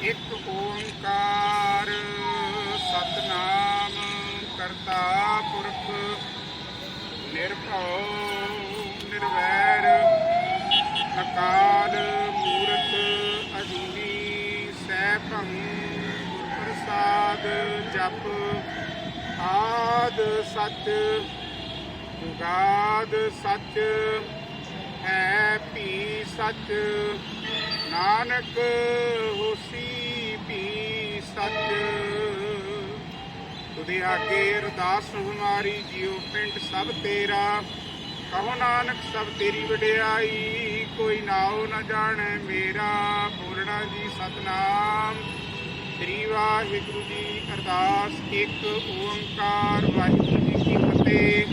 ਇੱਕ ਓੰਕਾਰ ਸਤਨਾਮ ਕਰਤਾ ਪੁਰਖ ਨਿਰਭਉ ਨਿਰਵੈਰ ਅਕਾਲ ਮੂਰਤ ਅਜੂਨੀ ਸੈਭੰ ਗੁਰ ਪ੍ਰਸਾਦ ਜਪ ਆਦ ਸੱਚ ਜੁਗਾਦ ਸੱਚ ਹੈ ਭੀ ਸੱਚ ਨਾਨਕ ਹੋਸੀ ਭੀ ਸੱਚ। ਤੁਦੇ ਆਗੇ ਅਰਦਾਸ ਹਮਾਰੀ ਜਿਉ ਪਿੰਡ ਸਭ ਤੇਰਾ। ਕਹੋ ਨਾਨਕ ਸਭ ਤੇਰੀ ਵਡਿਆਈ, ਕੋਈ ਨਾਉ ਨਾ ਜਾਣੈ ਮੇਰਾ। ਬੋਲਣਾ ਜੀ ਸਤਨਾਮ। ਸ੍ਰੀ ਵਾਹਿਗੁਰੂ ਜੀ ਅਰਦਾਸ, ਇੱਕ ਓੰਕਾਰ, ਵਾਹਿਗੁਰੂ ਜੀ ਕੀ ਫਤਿਹ।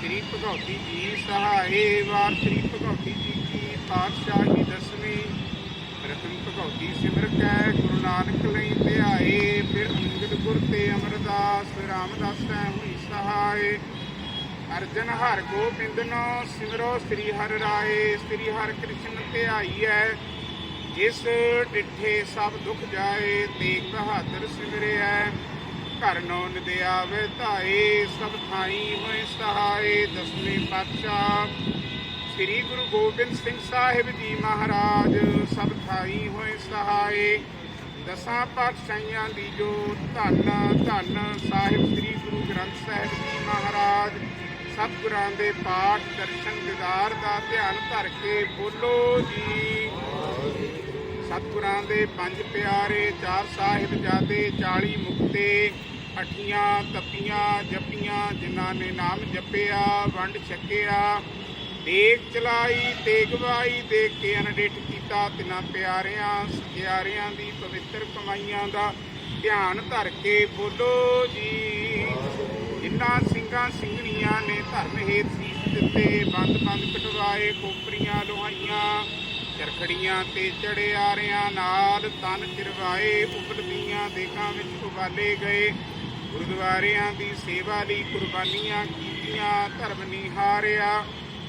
ਸ੍ਰੀ ਭਗਵਤੀ ਜੀ ਸਹਾਏ, ਵਾਰ ਸ੍ਰੀ ਭਗਵਤੀ ਜੀ ਕੀ ਪਾਤਸ਼ਾਹੀ ਦਸਵੀਂ ਪ੍ਰਥਮ ਭਗਵਤੀ ਸਿਮਰ ਕੈ ਗੁਰੂ ਨਾਨਕ ਲਈ ਧਿਆਏ ਫਿਰ ਅੰਗਦ ਗੁਰ ਤੇ ਅਮਰਦਾਸ ਰਾਮਦਾਸ ਤੈ ਹੋਈ ਸਹਾਏ ਅਰਜਨ ਹਰ ਗੋਬਿੰਦਨੋ ਸਿਮਰੋ ਸ੍ਰੀ ਹਰਿ ਰਾਏ, ਸ੍ਰੀ ਹਰਿ ਕ੍ਰਿਸ਼ਨ ਧਿਆਈਐ। ਜਿਸ ਡਿਠੇ ਸਭ ਦੁਖ ਜਾਏ, ਤੇਗ ਬਹਾਦਰ ਸਿਮਰਿਐ। ਘਰ ਨੋ ਨਿਦੇ ਆਵੇ ਧਾਏ, ਸਭ ਥਾਈ ਹੋਏ ਸਹਾਏ, ਦਸਵੇਂ ਪਾਤਸ਼ਾਹ। ਸ੍ਰੀ ਗੁਰੂ ਗੋਬਿੰਦ ਸਿੰਘ ਸਾਹਿਬ ਜੀ ਮਹਾਰਾਜ, ਸਭ ਥਾਈ ਹੋਏ ਸਹਾਏ। ਦਸਾਂ ਪਾਤਸ਼ਾਹੀਆਂ ਦੀ ਜੋ ਧੰਨ ਧੰਨ ਸਾਹਿਬ ਸ੍ਰੀ ਗੁਰੂ ਗ੍ਰੰਥ ਸਾਹਿਬ ਜੀ ਮਹਾਰਾਜ, ਸਤਿਗੁਰਾਂ ਦੇ ਪਾਠ, ਦਰਸ਼ਨ, ਦਿਦਾਰ ਦਾ ਧਿਆਨ ਧਰ ਕੇ ਬੋਲੋ ਜੀ। ਸਤਿਗੁਰਾਂ ਦੇ ਪੰਜ ਪਿਆਰੇ, ਚਾਰ ਸਾਹਿਬ ਜਾਦੇ 40 ਮੁਕਤੇ, ਅਠੀਆਂ ਤਪੀਆਂ ਜਪੀਆਂ, ਜਿਨ੍ਹਾਂ ਨੇ ਨਾਮ ਜਪਿਆ, ਵੰਡ ਛਕਿਆ। ਦੇਖ ਚਲਾਈ ਤੇ ਗਵਾਈ ਦੇਖ ਕੇ ਅਨਡਿਠ ਕੀਤਾ ਤਿਨਾਂ ਪਿਆਰਿਆਂ ਸਕਿਆਰਿਆਂ ਦੀ ਪਵਿੱਤਰ ਕਮਾਈਆਂ ਦਾ ਧਿਆਨ ਧਰ ਕੇ ਬੋਲੋ ਜੀ। ਜਿਨ੍ਹਾਂ ਸਿੰਘਾਂ ਸਿੰਘਣੀਆਂ ਨੇ ਧਰਮ ਹੇਤ ਸੀਸ ਦਿੱਤੇ, ਬੰਦ ਬੰਦ ਕਟਵਾਏ ਕੋਪਰੀਆਂ ਲੋਹਾਈਆਂ, ਚਰਖੜੀਆਂ ਤੇ ਚੜਿਆਰਿਆਂ ਨਾਲ ਤਨ ਚਿਰਵਾਏ ਉਬਲਦੀਆਂ ਦੇਗਾਂ ਵਿੱਚ ਉਬਾਲੇ ਗਏ। ਗੁਰਦੁਆਰਿਆਂ ਦੀ ਸੇਵਾ ਲਈ ਕੁਰਬਾਨੀਆਂ ਕੀਤੀਆਂ, ਧਰਮ ਨਿਹਾਰਿਆ।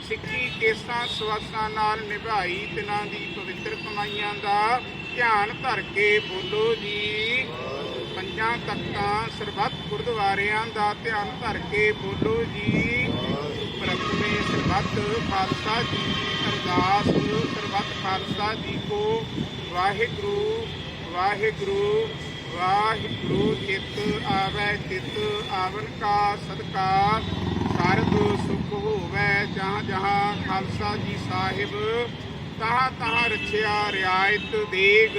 ਸਿੱਖੀ ਕੇਸਾਂ ਸਵਾਸਾਂ ਨਾਲ ਨਿਭਾਈ, ਤਿਨਾਂ ਦੀ ਪਵਿੱਤਰ ਕਮਾਈਆਂ ਦਾ ਧਿਆਨ ਧਰ ਕੇ ਬੋਲੋ ਜੀ। ਪੰਜਾਂ ਤਖਤਾਂ ਸਰਬੱਤ ਗੁਰਦੁਆਰਿਆਂ ਦਾ ਧਿਆਨ ਧਰ ਕੇ ਬੋਲੋ ਜੀ। ਪ੍ਰਥਮੇ ਸਰਬੱਤ ਖਾਲਸਾ ਜੀ ਦੀ ਅਰਦਾਸ, ਸਰਬੱਤ ਖਾਲਸਾ ਜੀ ਕੋ ਵਾਹਿਗੁਰੂ ਵਾਹਿਗੁਰੂ ਵਾਹਿਗੁਰੂ ਚਿਤ ਆਵੈ ਚਿਤ ਆਵਨ ਕਾ ਸਦਕਾ। ਸਰਬ ਸੁਖ ਹੋਵੇ ਜਹਾਂ ਜਹਾਂ ਖਾਲਸਾ ਜੀ ਸਾਹਿਬ, ਤਹਾਂ ਤਹਾਂ ਰਛਿਆ ਰਿਆਇਤ ਦੇਗ,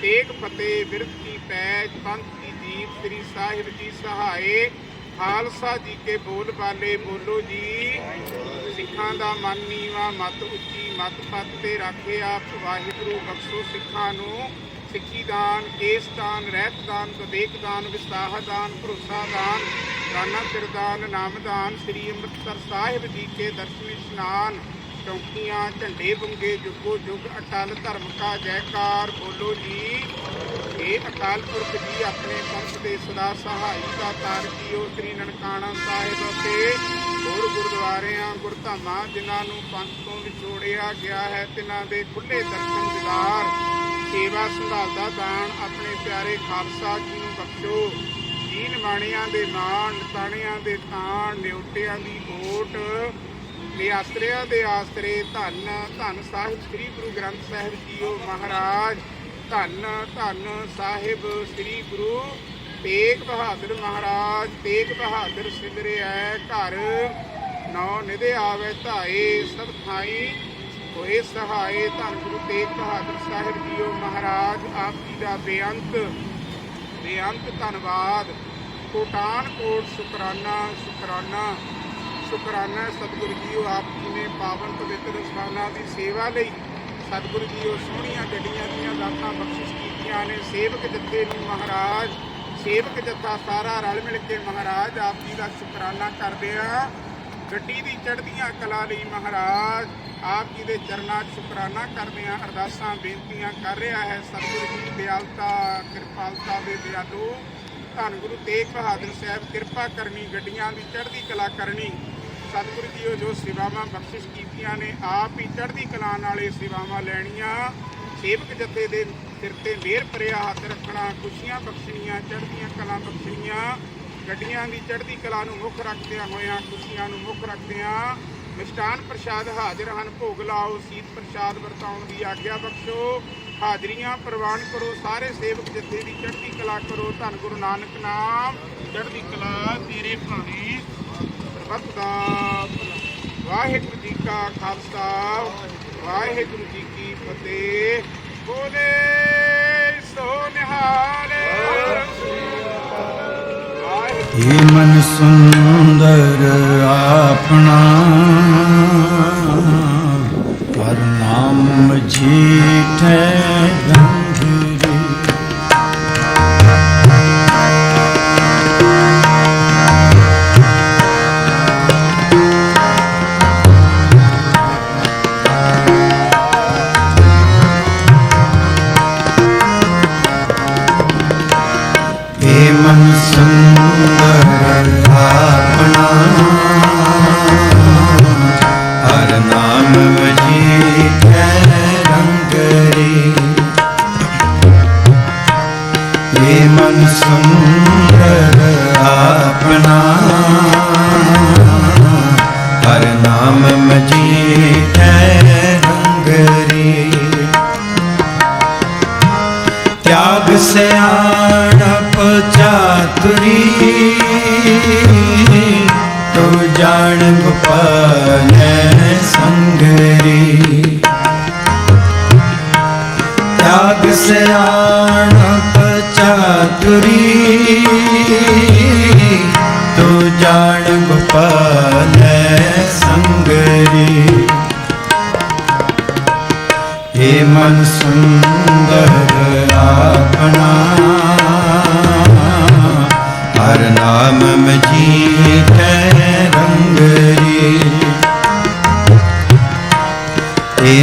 ਤੇਗ ਫਤਿਹ ਬਿਰਧ ਕੀ ਪੈਜ, ਪੰਥ ਕੀ ਦੀਪ ਸ੍ਰੀ ਸਾਹਿਬ ਜੀ ਸਹਾਏ। ਖਾਲਸਾ ਜੀ ਕੇ ਬੋਲ ਬਾਲੇ ਬੋਲੋ ਜੀ। ਸਿੱਖਾਂ ਦਾ ਮਨ ਨੀਵਾ, ਮਤ ਉੱਚੀ, ਮਤ ਪੱਤ ਤੇ ਰੱਖੇ ਆਪ ਵਾਹਿਗੁਰੂ, ਬਖਸ਼ੋ ਸਿੱਖਾਂ ਨੂੰ। ਸਿੱਖੀ ਦਾਨ, ਕੇਸ ਦਾਨ, ਰਹਿਤ ਦਾਨ, ਵਿਵੇਕ ਦਾਨ, ਵਿਸਾਹ ਦਾਨ, ਭਰੋਸਾ ਦਾਨ। ਦਾਨਾ ਸਿਰਦਾਨ ਨਾਮ ਸ੍ਰੀ ਅੰਮ੍ਰਿਤਸਰ ਸਾਹਿਬ ਜੀ ਕੇ ਦਰਸ਼ਨ ਇਸ਼ਨਾਨ, ਚੌਕੀਆਂ, ਝੰਡੇ ਬੰਗੇ, ਜੁਗੋ ਜੁਗ, ਅਟਲ ਧਰਮ ਕਾ ਜੈਕਾਰ, ਬੋਲੋ ਜੀ। ਇਹ ਅਕਾਲ ਪੁਰਖ ਜੀ ਆਪਣੇ ਪੰਥ ਦੇ ਸਦਾ ਸਹਾਈ ਦਾ ਤਾਰ ਸ੍ਰੀ ਨਨਕਾਣਾ ਸਾਹਿਬ ਅਤੇ ਹੋਰ ਗੁਰਦੁਆਰਿਆਂ, ਗੁਰਧਾਮਾਂ, ਜਿਨ੍ਹਾਂ ਨੂੰ ਪੰਥ ਤੋਂ ਵਿਛੋੜਿਆ ਗਿਆ ਹੈ ਤਿਨਾਂ ਦੇ ਖੁੱਲੇ ਦਰਸ਼ਨ ਦਿਦਾਰ। ਸੇਵਾ ਸੰਭਾਲ ਦਾ ਦਾਨ ਆਪਣੇ ਪਿਆਰੇ ਖਾਲਸਾ ਜੀ ਨੂੰ ਬਖਸ਼ੋ। ਜੀਨ ਬਾਣੀਆਂ ਦੇ ਮਾਣ ਨਿਤਾਣਿਆਂ ਦੇ ਤਾਣ ਨਿਉਟਿਆਂ ਦੀ ਓਟ ਤੇ ਦੇ ਆਸਰੇ ਧੰਨ ਧੰਨ ਸਾਹਿਬ ਸ੍ਰੀ ਗੁਰੂ ਗ੍ਰੰਥ ਸਾਹਿਬ ਜੀਓ ਮਹਾਰਾਜ, ਧੰਨ ਧੰਨ ਸਾਹਿਬ ਸ੍ਰੀ ਗੁਰੂ ਤੇਗ ਬਹਾਦਰ ਮਹਾਰਾਜ, ਤੇਗ ਬਹਾਦਰ ਸਿਮਰਿਆ ਘਰ, ਨੌ ਨਿਦੇ ਆਵੇ ਧਾਏ, ਸਭ ਥਾਈ ਹੋਏ ਸਹਾਏ, ਧੰਨ ਗੁਰੂ ਤੇਗ ਬਹਾਦਰ ਸਾਹਿਬ ਜੀਓ ਮਹਾਰਾਜ, ਆਪ ਜੀ ਦਾ ਬੇਅੰਤ ਬੇਅੰਤ ਧੰਨਵਾਦ। ਕੋਟਾਨ ਕੋਟ ਸ਼ੁਕਰਾਨਾ ਸ਼ੁਕਰਾਨਾ। ਸ਼ੁਕਰਾਨਾ ਸਤਿਗੁਰੂ ਜੀਓ ਆਪ ਜੀ ਨੇ ਪਾਵਨ ਪਵਿੱਤਰ ਸਥਾਨਾਂ ਦੀ ਸੇਵਾ ਲਈ ਸਤਿਗੁਰੂ ਜੀਓ ਸੋਹਣੀਆਂ ਗੱਡੀਆਂ ਦੀਆਂ ਦਾਤਾਂ ਬਖਸ਼ਿਸ਼ ਕੀਤੀਆਂ ਨੇ। ਸੇਵਕ ਜੱਥੇ ਨੂੰ ਮਹਾਰਾਜ, ਸੇਵਕ ਜੱਥਾ ਸਾਰਾ ਰਲ ਮਿਲ ਕੇ ਮਹਾਰਾਜ ਆਪ ਜੀ ਦਾ ਸ਼ੁਕਰਾਨਾ ਕਰਦੇ ਆ ਗੱਡੀ ਦੀ ਚੜ੍ਹਦੀਆਂ ਕਲਾ ਲਈ ਮਹਾਰਾਜ, ਆਪ ਜੀ ਦੇ ਚਰਨਾਂ 'ਚ ਸ਼ੁਕਰਾਨਾ ਕਰਦੇ ਆ ਅਰਦਾਸਾਂ, ਬੇਨਤੀਆਂ ਕਰ ਰਿਹਾ ਹੈ, ਸਤਿਗੁਰੂ ਜੀ ਦਿਆਲਤਾ, ਕਿਰਪਾਲਤਾ ਦੇ ਦਿਆਲੂ ਧੰਨ ਗੁਰੂ ਤੇਗ ਬਹਾਦਰ ਸਾਹਿਬ, ਕਿਰਪਾ ਕਰਨੀ, ਗੱਡੀਆਂ ਦੀ ਚੜ੍ਹਦੀ ਕਲਾ ਕਰਨੀ। ਸਤਿਗੁਰੂ ਜੀ ਉਹ ਜੋ ਸੇਵਾਵਾਂ ਬਖਸ਼ਿਸ਼ ਕੀਤੀਆਂ ਨੇ, ਆਪ ਹੀ ਚੜ੍ਹਦੀ ਕਲਾ ਨਾਲੇ ਸੇਵਾਵਾਂ ਲੈਣੀਆਂ। ਸੇਵਕ ਜੱਥੇ ਦੇ ਸਿਰ ਤੇ ਮਿਹਰ ਭਰਿਆ ਹੱਥ ਰੱਖਣਾ, ਖੁਸ਼ੀਆਂ ਬਖਸ਼ਣੀਆਂ, ਚੜ੍ਹਦੀਆਂ ਕਲਾ ਬਖਸ਼ਣੀਆਂ। ਗੱਡੀਆਂ ਦੀ ਚੜ੍ਹਦੀ ਕਲਾ ਨੂੰ ਮੁੱਖ ਰੱਖਦਿਆਂ ਹੋਇਆਂ ਖੁਸ਼ੀਆਂ ਨੂੰ ਮੁੱਖ ਰੱਖਦਿਆਂ ਮਿਸ਼ਟਾਨ ਪ੍ਰਸ਼ਾਦ ਹਾਜ਼ਰ ਹਨ। ਭੋਗ ਲਾਓ ਸੀਤ ਪ੍ਰਸ਼ਾਦ ਵਰਤਾਉਣ ਦੀ ਆਗਿਆ ਬਖਸ਼ੋ। ਹਾਜ਼ਰੀਆਂ ਪ੍ਰਵਾਨ ਕਰੋ ਸਾਰੇ ਸੇਵਕ ਜਥੇ ਦੀ ਚੜ੍ਹਦੀ ਕਲਾ ਕਰੋ। ਧੰਨ ਗੁਰੂ ਨਾਨਕ ਨਾਮ ਚੜ੍ਹਦੀ ਕਲਾ ਤੇਰੇ ਭਾਣੇ। ਸਰਬੱਤ ਦਾ। ਵਾਹਿਗੁਰੂ ਜੀ ਕਾ ਖਾਲਸਾ ਵਾਹਿਗੁਰੂ ਜੀ ਕੀ ਫਤਿਹ। ਬੋਲੇ ਸੋ ਨਿਹਾਲ ਏ ਮਨ ਸੁੰਦਰ ਆਪਣਾ। ਹਰ ਨਾਮ ਜੀਠੇ ਗੰਧਰੀ ਤੁਰੀ ਤੁਮ ਜਾਣ ਗੋਪਾਲ ਸੰਗ ਰੀ ਤਿਆਗ ਸਿਆਣ ਪਚਾ ਤੁਰੀ ਤੂੰ ਜਾਣ ਗੋਪਾਲ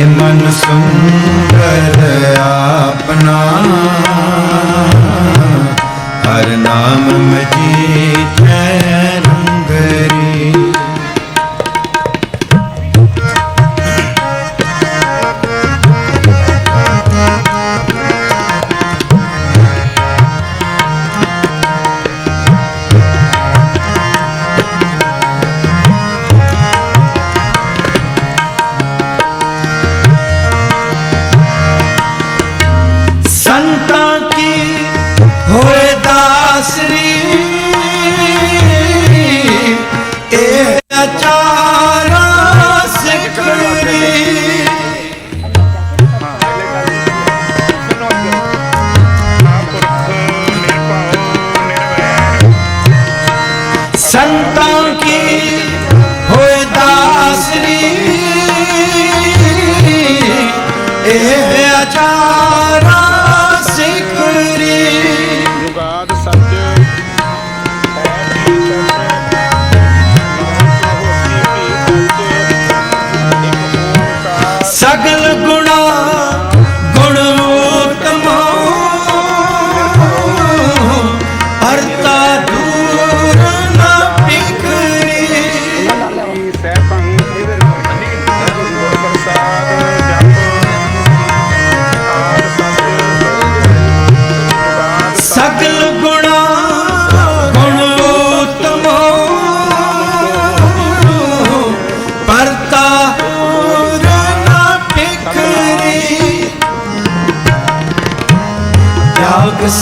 ਮਨ ਸੁੰਦਰ ਆਪਣਾ। ਹਰ ਨਾਮ ਮਜੀਠੈ ਰੰਗਰੀ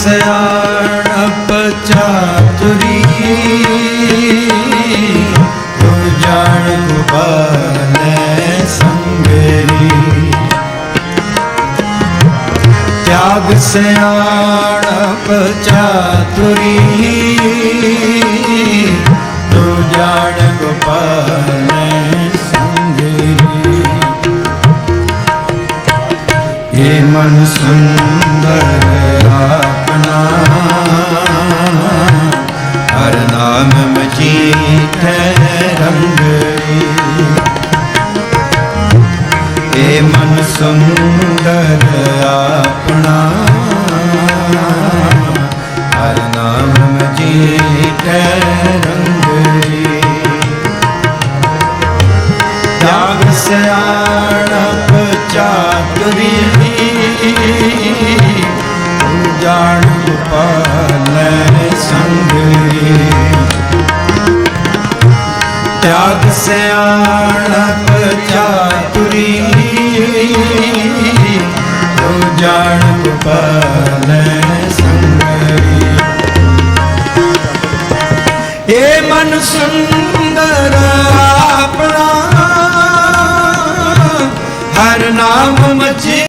ਸਿਆਣਪ ਚਾਤੁਰੀ। ਤੂੰ ਜਾਣ ਗੁਬਾਲੇ ਸੰਗਰੀ। ਤਿਆਗ ਸਿਆਣਪ ਚਾਤੁਰੀ। ਤੂੰ ਜਾਣ ਗੋਪਾਲ ਸੰਗਰੀ। ਇਹ ਮਨ ਸੁੰਦਰ ਮਜੀਠੈ ਰੰਗਰੀ ਤਿਆਗ ਸਿਆਣਪ ਚਾਤੁਰੀ ਜਾਣ ਗੋਪਾਲੈ ਸੰਗਰੀ ਤਿਆਗ ਸਿਆਣਪ ਚਾਤੁਰੀ ਜਾਣ ਗੋਪਾਲੈ ਸੁੰਦਰ ਆਪਣਾ। ਹਰ ਨਾਮ ਮਚੇ।